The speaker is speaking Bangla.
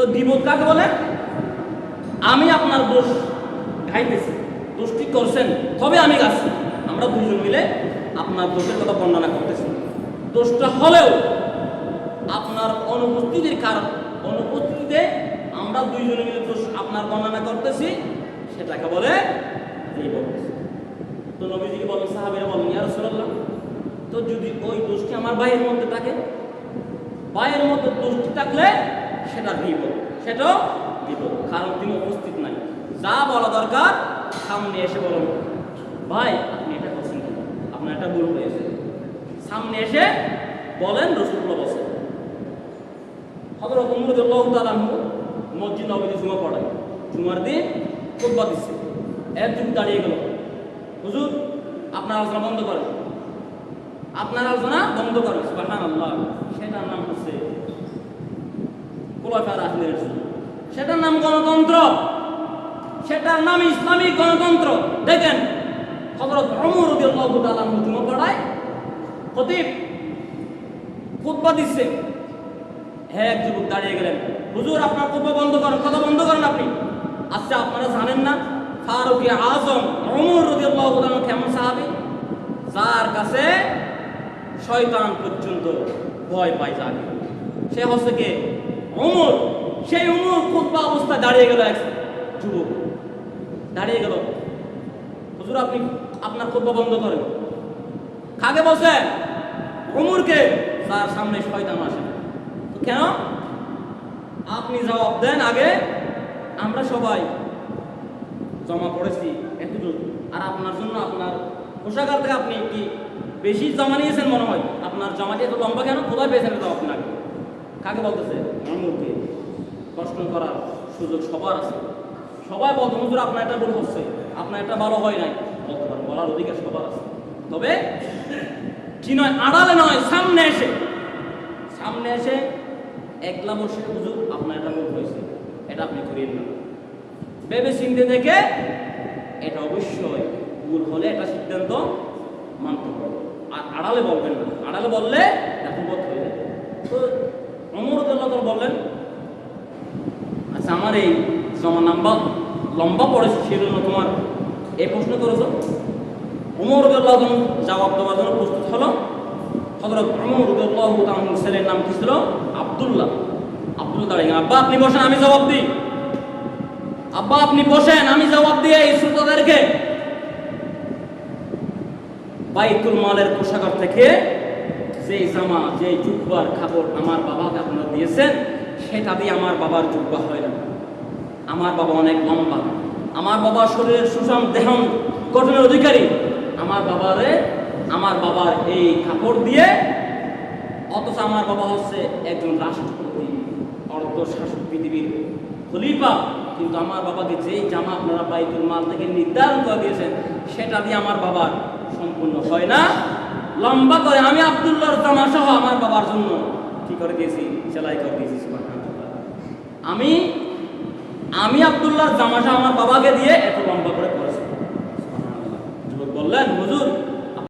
তো গিবত কাকে বলে? আমি আপনার দোষ গাইতেছি দোষ ঠিক করছেন, তবে আমি গাছি। আমরা দুজন মিলে আপনার দোষের কথা বর্ণনা করতেছি। দোষটা হলেও আপনার অনুপস্থিতির কারণ, অনুপস্থিতিতে আমরা দুইজনে মিলে দোষ আপনার বর্ণনা করতেছি, সেটাকে বলে। তো নবীজিকে বলেন, সাহাবিরা বলেন, ইয়া রাসূলুল্লাহ, তো যদি ওই দোষটি আমার ভাইয়ের মধ্যে থাকে ভাইয়ের মধ্যে দোষটি থাকলে সেটা দিব। সেটাও দিব। কারণ তিনি উপস্থিত নাই। যা বলা দরকার, সামনে এসে বলুন। ভাই, আপনি এটা করছেন কেন? আপনার এটা ভুল হয়েছে। সামনে এসে বলেন, রসুল্লাহ বসে হজরত উমরুল্লাহ তালাহু মসজিদ নবীতে জুমা পড়ায়। জুমার দিন খুতবা দিচ্ছে। এক যুগ দাঁড়িয়ে গেল। হুজুর, আপনার আলোচনা বন্ধ করেন। আপনার আলোচনা বন্ধ করেন সুবাহান আল্লাহ সেটার নাম হচ্ছে খোলাফা রাজনীতির সেটার নাম গণতন্ত্র। সেটার নাম ইসলামিক গণতন্ত্র। দেখেন হজরত অমর রদিয়াল্লাহু তাআলা জুমা পড়ায় খতিব খুতবা দিচ্ছে। হ্যাঁ এক যুবক দাঁড়িয়ে গেলেন। হুজুর, আপনার খুতবা বন্ধ করেন, কথা বন্ধ করেন আপনি। আচ্ছা আপনারা জানেন না, ফারুক আজম অমর রদিয়াল্লাহু তাআলা কেমন সাহাবী? যার কাছে শয়তান পর্যন্ত ভয় পায় যাকে সে হচ্ছে কে? অমর সেই অমর খুতবা অবস্থায় দাঁড়িয়ে গেল এক যুবক। দাঁড়িয়ে গেল। হুজুর, আপনি আপনার খুতবা বন্ধ করেন। কাকে বসে অমরকে তার সামনে শয়তান আসে। তো কেন? আপনি জবাব দেন আগে, আমরা সবাই জমা পড়েছি এতটুকু। আর আপনার জন্য আপনার পোশাকার থেকে আপনি কি বেশি জমা নিয়েছেন মনে হয়? আপনার জমাটি এত লম্বা কেন? কোথায় পেয়েছেন তো আপনাকে? কাকে বলতেছে? মামুরকে প্রশ্ন করার সুযোগ সবার আছে। সবাই বলতে, হুজুর, আপনার এটা ভুল হচ্ছে। আপনার এটা ভালো হয় নাই। বলতে পারেন, বলার অধিকার সবার আছে। তবে কি নয়, আড়ালে নয়, সামনে এসে। সামনে এসে একলা বসে, হুজুর, আপনার এটা ভুল হয়েছে। এটা আপনি করিয়েন না। ভেবে চিনতে দেখে এটা অবশ্যই ভুল হলে এটা সিদ্ধান্ত মানতে হবে। আর আড়ালে বলবেন না। আড়ালে বললে এটা বোধ হয়ে যাবে তো অমরদুল্লাহ বললেন আচ্ছা আমার এই জমা নাম্বার লম্বা পড়েছে, সেজন্য তোমার এই প্রশ্ন করেছ। উমর রদুল্লাহ জবাব দেওয়ার জন্য প্রস্তুত হলো হজরত উমর রদুল্লাহ ছেলের নাম কি ছিল? আবদুল্লাহ। আব্দুল দাঁড়িয়ে আব্বা আপনি বসেন, আমি জবাব দিই। আব্বা আপনি বসেন, আমি জবাব দিয়ে এই শ্রোতাদেরকে বাইতুল মালের পোশাকার থেকে যে জামা যে জুব্বার কাপড় আমার বাবাকে আপনারা দিয়েছেন, সেটা দিয়ে আমার বাবার জুব্বা হয় না। আমার বাবা অনেক লম্বা। আমার বাবার শরীরের সুষম দেহ গঠনের অধিকারী। আমার বাবারে, আমার বাবার এই কাপড় দিয়ে, অথচ আমার বাবা হচ্ছে একজন রাষ্ট্রপতি অর্ধ শাসক পৃথিবীর খলিফা। কিন্তু আমার বাবাকে যেই জামা আপনারা বাইতুল মাল থেকে নির্ধারণ করে দিয়েছেন, সেটা দিয়ে আমার বাবার সম্পূর্ণ হয় না। লম্বা করে, আমি আবদুল্লাহর জামা সহ আমার বাবার জন্য। কি করে দিয়েছি? সেলাই করে দিয়েছি আমি আমি আবদুল্লাহর জামা সহ আমার বাবাকে দিয়ে এত লম্বা করে করেছি। যুবক বললেন, হুজুর